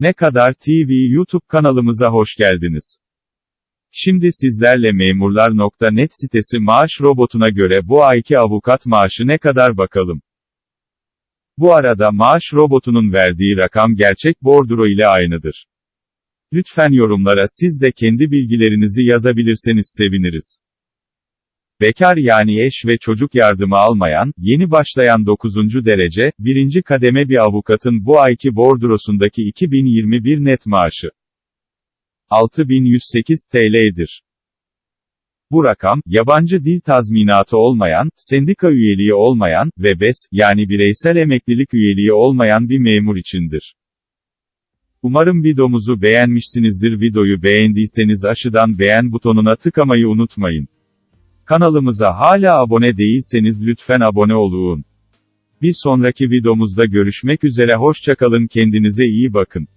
Ne Kadar TV YouTube kanalımıza hoş geldiniz. Şimdi sizlerle Memurlar.net sitesi maaş robotuna göre bu ayki avukat maaşı ne kadar bakalım. Bu arada maaş robotunun verdiği rakam gerçek bordro ile aynıdır. Lütfen yorumlara siz de kendi bilgilerinizi yazabilirseniz seviniriz. Bekar yani eş ve çocuk yardımı almayan, yeni başlayan 9. derece, 1. kademe bir avukatın bu ayki bordrosundaki 2021 net maaşı 6108 TL'dir. Bu rakam, yabancı dil tazminatı olmayan, sendika üyeliği olmayan ve BES, yani bireysel emeklilik üyeliği olmayan bir memur içindir. Umarım videomuzu beğenmişsinizdir. Videoyu beğendiyseniz aşıdan beğen butonuna tıklamayı unutmayın. Kanalımıza hala abone değilseniz lütfen abone olun. Bir sonraki videomuzda görüşmek üzere hoşçakalın kendinize iyi bakın.